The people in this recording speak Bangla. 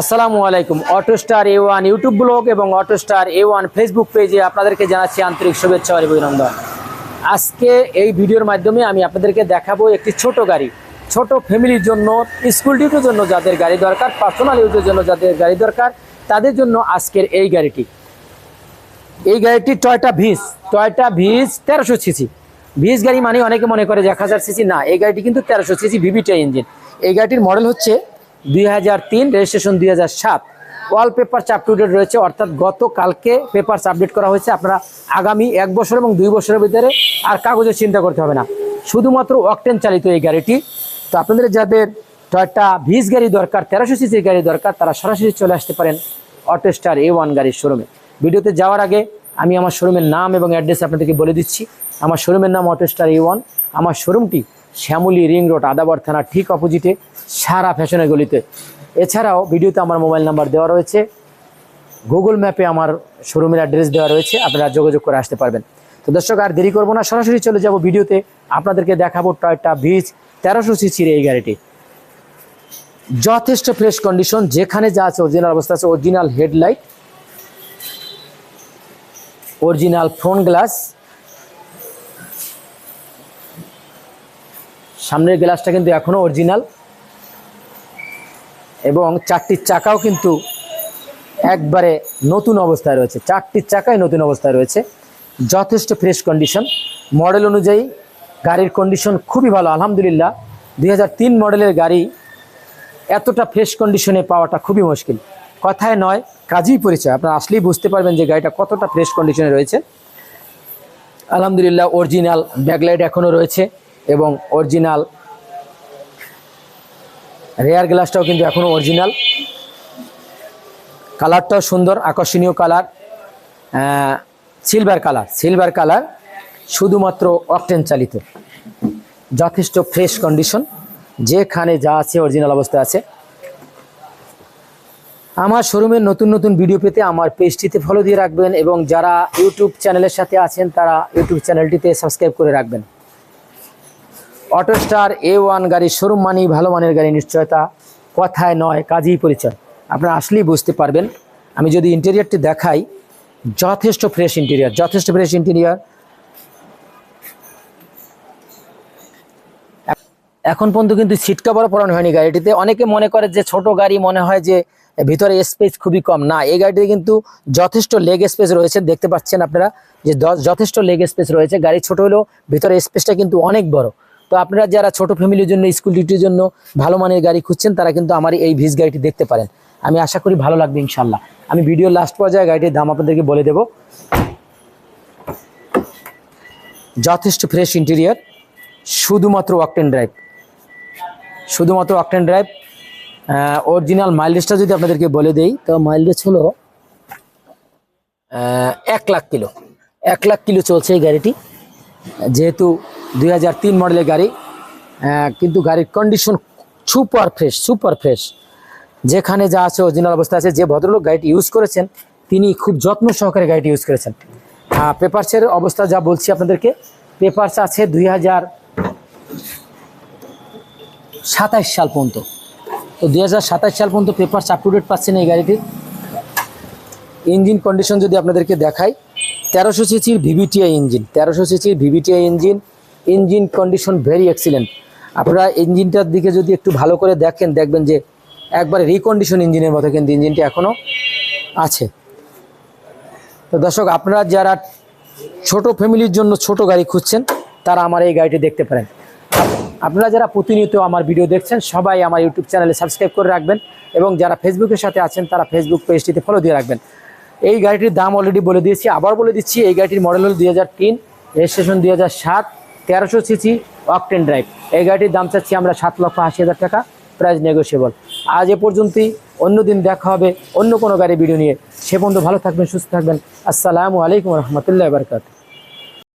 আসসালামু আলাইকুম। Auto star A one YouTube blog এবং auto star A one Facebook পেজে আপনাদেরকে জানাচ্ছি আন্তরিক শুভেচ্ছা ও অভিনন্দন। আজকে এই ভিডিওর মাধ্যমে আমি আপনাদেরকে দেখাবো একটি ছোট গাড়ি। ছোট ফ্যামিলির জন্য, স্কুল ডিউটির জন্য যাদের গাড়ি দরকার পার্সোনাল ইউজের জন্য যাদের গাড়ি দরকার, তাদের জন্য আজকের এই গাড়িটি। এই গাড়িটি টয়টা ভিস টয়টা ভিস তেরোশো সিসি। ভিস গাড়ি মানে অনেকে মনে করে এক হাজার সিসি, না, এই গাড়িটি কিন্তু তেরোশো সিসি ভিভিটা ইঞ্জিন এই গাড়িটির মডেল হচ্ছে দুই হাজার তিন রেজিস্ট্রেশন দুই হাজার সাত। Wall paper up to date রয়েছে, অর্থাৎ গতকালকে পেপার আপডেট করা হয়েছে। আপনারা আগামী এক বছর এবং দুই বছরের ভিতরে আর কাগজের চিন্তা করতে হবে না। শুধুমাত্র অকটেন চালিত এই গাড়িটি। তো আপনাদের যাদের টয়টা ভিস গাড়ি দরকার, তেরোশো সিসির গাড়ি দরকার, তারা সরাসরি চলে আসতে পারেন অটো স্টার এ ওয়ান গাড়ির শোরুমে ভিডিওতে যাওয়ার আগে আমি আমার শোরুমের নাম এবং অ্যাড্রেস আপনাদেরকে বলে দিচ্ছি। আমার শোরুমের নাম অটো স্টার এ ওয়ান আমার শোরুমটি শ্যামলী রিং রোড, আদাবর থানা ঠিক অপোজিটে সারা ফ্যাশনের গলিতে। এছাড়াও ভিডিওতে আমার মোবাইল নাম্বার দেওয়া রয়েছে। গুগল ম্যাপে আমার শোরুমের অ্যাড্রেস দেওয়া রয়েছে, আপনারা যোগাযোগ করে আসতে পারবেন। তো দর্শক, আর দেরি করব না, সরাসরি চলে যাব ভিডিওতে। আপনাদেরকে দেখাবো টয়টা ভিজ তেরোশো সিসির এই গাড়িটি যথেষ্ট ফ্রেশ কন্ডিশন, যেখানে যা আছে অরিজিনাল অবস্থা আছে original headlight original front glass সামনের গ্লাসটা কিন্তু এখনও অরিজিনাল এবং চারটির চাকাও কিন্তু একবারে নতুন অবস্থায় রয়েছে। চারটির চাকাই নতুন অবস্থায় রয়েছে। যথেষ্ট ফ্রেশ কন্ডিশন মডেল অনুযায়ী গাড়ির কন্ডিশন খুবই ভালো, আলহামদুলিল্লাহ। দুই হাজার তিন মডেলের গাড়ি এতটা ফ্রেশ কন্ডিশনে পাওয়াটা খুবই মুশকিল। কথায় নয়, কাজই পরিচয়। আপনারা আসলেই বুঝতে পারবেন যে গাড়িটা কতটা ফ্রেশ কন্ডিশনে রয়েছে। আলহামদুলিল্লাহ অরিজিনাল ব্যাকলাইট এখনও রয়েছে এবং অরিজিনাল রেয়ার গ্লাসটাও কিন্তু এখনও অরিজিনাল কালারটাও সুন্দর, আকর্ষণীয় colour silver colour silver colour শুধুমাত্র অকটেন চালিত। যথেষ্ট ফ্রেশ কন্ডিশন যেখানে যা আছে অরিজিনাল অবস্থায় আছে। আমার শোরুমের নতুন নতুন ভিডিও পেতে আমার পেজটিতে ফলো দিয়ে রাখবেন এবং যারা ইউটিউব চ্যানেলের সাথে আছেন, তারা ইউটিউব চ্যানেলটিতে সাবস্ক্রাইব করে রাখবেন। অটো স্টার এ ওয়ান গাড়ির শোরুম মানি, ভালো মানের গাড়ি নিশ্চয়তা কথায় নয়, কাজেই পরিচয়। আপনারা আসলেই বুঝতে পারবেন। আমি যদি ইন্টেরিয়ারটি দেখাই, যথেষ্ট ফ্রেশ ইন্টেরিয়ার যথেষ্ট ফ্রেশ ইন্টেরিয়ার এখন পর্যন্ত কিন্তু সিট কাভারও পরানো হয়নি গাড়িটিতে। অনেকে মনে করে যে ছোট গাড়ি মনে হয় যে ভিতরে স্পেস খুবই কম। না, এই গাড়িতে কিন্তু যথেষ্ট লেগ স্পেস রয়েছে। দেখতে পাচ্ছেন আপনারা যে যথেষ্ট লেগ স্পেস রয়েছে। গাড়ি ছোট হলেও ভিতরে স্পেসটা কিন্তু অনেক বড়। তো আপনারা যারা ছোট ফ্যামিলির জন্য, স্কুল ডিউটির জন্য ভালো মানের গাড়ি খুঁজছেন, তারা কিন্তু আমার এই ভিজ গাড়িটি দেখতে পারেন। আমি আশা করি ভালো লাগবে ইনশাল্লাহ আমি ভিডিও লাস্ট পর্যায়ে গাড়িটির দাম আপনাদেরকে বলে দেব। যথেষ্ট ফ্রেশ ইন্টেরিয়ার শুধুমাত্র ওয়াকটেন ড্রাইভ শুধুমাত্র অকটেন ড্রাইভ অরিজিনাল মাইলেজটা যদি আপনাদেরকে বলে দেই, তো মাইলেজ হলো এক লাখ কিলো। এক লাখ কিলো চলছে এই গাড়িটি। যেহেতু দুই হাজার তিন মডেলের গাড়ি কিন্তু গাড়ির condition super fresh super fresh যেখানে যা আছে অরিজিনাল অবস্থা আছে, যে ভদ্রলোক গাড়িটি ইউজ করেছেন, তিনি খুব যত্ন সহকারে গাড়িটি ইউজ করেছেন। পেপারসের অবস্থা যা বলছি আপনাদেরকে পেপারস আছে দুই সাতাইশ সাল পর্যন্ত। তো দুই সাল পর্যন্ত পেপারস আপ টু ডেট পাচ্ছেন এই গাড়িটির ইঞ্জিন কন্ডিশন যদি আপনাদেরকে দেখাই, তেরোশো সিসির ভিভিটিআই ইঞ্জিন তেরোশো সিসির VVTi engine engine condition very excellent. আপনারা ইঞ্জিনটার দিকে যদি একটু ভালো করে দেখেন, দেখবেন যে একবারে রিকন্ডিশন ইঞ্জিনের মতো কিন্তু ইঞ্জিনটি এখনও আছে। তো দর্শক, আপনারা যারা ছোট ফ্যামিলির জন্য ছোট গাড়ি খুঁজছেন, তারা আমার এই গাড়িটি দেখতে পারেন। আপনারা যারা প্রতিনিয়ত আমার ভিডিও দেখছেন, সবাই আমার ইউটিউব চ্যানেলে সাবস্ক্রাইব করে রাখবেন এবং যারা ফেসবুকের সাথে আছেন, তারা ফেসবুক পেজটিতে ফলো দিয়ে রাখবেন। এই গাড়িটির দাম অলরেডি বলে দিয়েছি, আবার বলে দিচ্ছি, এই গাড়িটির মডেল হল দুই হাজার তিন রেজিস্ট্রেশন দুই হাজার সাত। তেরোশো সিসি অকটেন ড্রাইভ এই গাড়িটির দাম চাচ্ছি আমরা সাত লক্ষ আশি হাজার টাকা প্রাইস নেগোসিয়েবল আজ এ পর্যন্তই, অন্য দিন দেখা হবে, অন্য কোনো গাড়ি ভিডিও নিয়ে। সে পর্যন্ত ভালো থাকবেন, সুস্থ থাকবেন। আসসালামু আলাইকুম রহমতুল্লাহ বারকাত